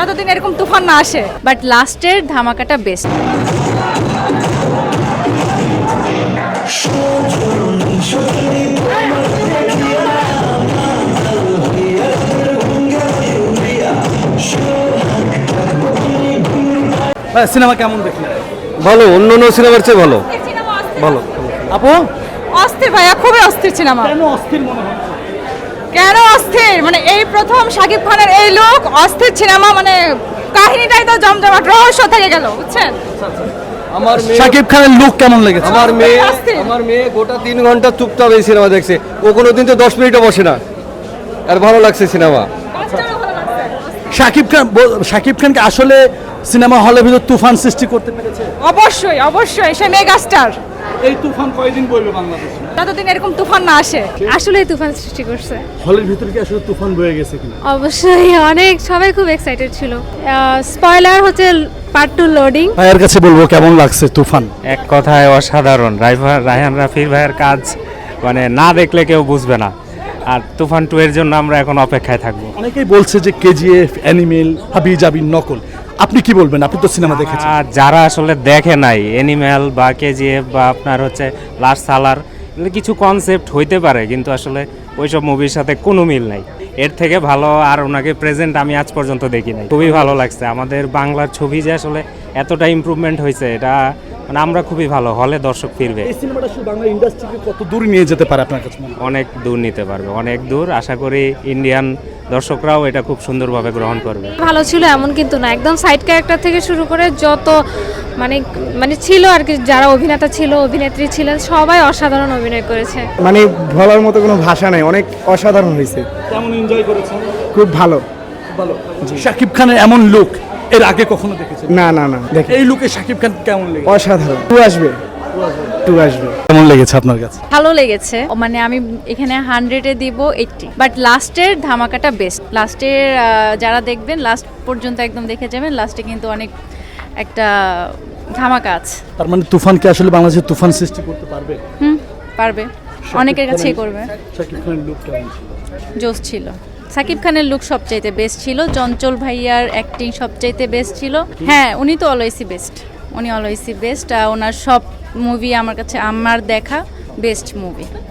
যতদিন এরকম তুফান না আসে। বাট লাস্টের ধামাকাটা বেস্ট সিনেমা কেমন দেখলেন? ভালো অন্য অন্য সিনেমার চেয়ে ভালো। ভালো। আপু? অস্থির ভাইয়া খুবই অস্থির সিনেমা। কেন অস্থির মনে হয়? কেন অস্থির? মানে এই প্রথম শাকিব খানের এই লোক অস্থির সিনেমা মানে কাহিনীটাই তো জমজমাট রহস্য থেকে গেল বুঝছেন? আমার শাকিব খানের লুক কেমন লেগেছে? আমার মেয়ে। আমার মেয়ে গোটা তিন ঘণ্টা চুপচাপ এই সিনেমা দেখছে। ও কোনো দিন তো দশ মিনিটও বসে না। আর ভালো লাগছে সিনেমা শাকিব খান শাকিব খানকে আসলে সিনেমা হলের ভিতর তুফান সৃষ্টি করতে পেরেছে? অবশ্যই অবশ্যই সে মেগাস্টার। এই তুফান কয়দিন বইবে বাংলাদেশে? যতদিন এরকম তুফান না আসে। আসলে তুফান সৃষ্টি করছে। হলের ভিতর কি আসলে তুফান বয়ে গেছে কিনা? অবশ্যই অনেক সবাই খুব এক্সাইটেড ছিল। স্পয়লার হচ্ছে পার্ট টু লোডিং ভাইয়ের কাছে বলব কেমন লাগছে তুফান? এক কথায় অসাধারণ। রাইফার রায়হান রাফির ভাইয়ের কাজ মানে না দেখলে কেউ বুঝবে না। আর তুফান টু এর জন্য আমরা এখন অপেক্ষায় থাকব। অনেকেই বলছে যে কেজিএফ অ্যানিমেল হাবি জাবি নকল। আপনি কি বলবেন? আপনি তো সিনেমা দেখেছেন। আর যারা আসলে দেখে নাই এনিম্যাল বা কেজিএফ বা আপনার হচ্ছে লাস্ট সালার এগুলো কিছু কনসেপ্ট হইতে পারে, কিন্তু আসলে ওইসব মুভির সাথে কোনো মিল নাই। এর থেকে ভালো আর ওনাকে প্রেজেন্ট আমি আজ পর্যন্ত দেখি নাই। খুবই ভালো লাগছে। আমাদের বাংলার ছবি যে আসলে এতটা ইম্প্রুভমেন্ট হয়েছে এটা মানে আমরা খুবই ভালো হলে দর্শক ফিরবে। এই সিনেমাটা শুধু বাংলা ইন্ডাস্ট্রিকে কত দূর নিয়ে যেতে পারে আপনার কাছে মনে হয়? অনেক দূর নিতে পারবে অনেক দূর। আশা করি ইন্ডিয়ান দর্শকরাও এটা খুব সুন্দরভাবে গ্রহণ করবে। ভালো ছিল এমন কিন্তু না একদম সাইড ক্যারেক্টার থেকে শুরু করে যত মানে মানে ছিল আর কি যারা অভিনেতা ছিল অভিনেত্রী ছিলেন সবাই অসাধারণ অভিনয় করেছে। মানে বলার মতো কোনো ভাষা নাই অনেক অসাধারণ হয়েছে। কেমন এনজয় করেছেন? খুব ভালো। ভালো। শাকিব খানের এমন লুক এর আগে কখনো দেখেছেন? না না না দেখে। এই লুকে শাকিব খান কেমন লেগেছে? অসাধারণ। টু আসবে। টু আসবে। কেমন লেগেছে আপনার কাছে? ভালো লেগেছে। মানে আমি এখানে হান্ড্রেডে দিব এইটটি বাট লাস্টের ধামাকাটা বেস্ট লাস্টের যারা দেখবেন লাস্ট পর্যন্ত একদম দেখে যাবেন লাস্টে কিন্তু অনেক একটা ধামাকা আছে। তার মানে তুফান কি আসলে বাংলাদেশে তুফান সৃষ্টি করতে পারবে? হুম পারবে। অনেকের কাছেই করবে। খানের কেমন জোস ছিল। সাকিব খানের লুক সবচাইতে বেস্ট ছিল। চঞ্চল ভাইয়ার অ্যাক্টিং সবচাইতে বেস্ট ছিল। হ্যাঁ উনি তো অলওয়েসি বেস্ট উনি অলওয়েসি বেস্ট আর ওনার সব মুভি আমার কাছে আমার দেখা বেস্ট মুভি